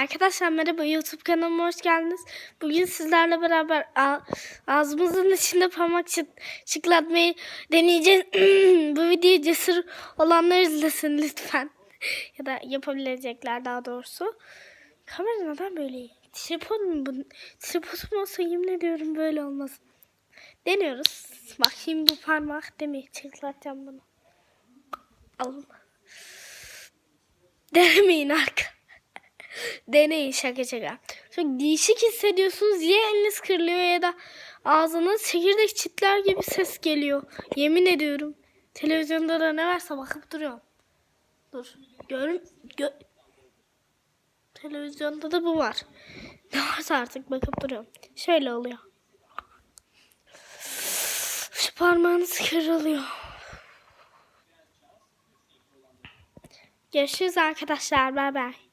Arkadaşlar merhaba YouTube kanalıma hoş geldiniz. Bugün sizlerle beraber ağzımızın içinde parmak çıklatmayı deneyeceğiz. Bu videoyu cesur olanlar izlesin lütfen. ya da yapabilecekler daha doğrusu. Kamera neden böyle? Tripod mu bu? Tripodum olsa yemin ediyorum böyle olmaz. Deniyoruz. Bakayım bu parmak değil mi? Çıklatacağım bunu. Alın. Denemeyin arka. Deneyin şaka şaka. Çok değişik hissediyorsunuz. Ya eliniz kırılıyor ya da ağzınız çekirdek çitler gibi ses geliyor. Yemin ediyorum. Televizyonda da ne varsa bakıp duruyorum. Dur. Görün. Gö Televizyonda da bu var. Ne varsa artık bakıp duruyorum. Şöyle oluyor. Şu parmağınız kırılıyor. Görüşürüz arkadaşlar. Bay bay.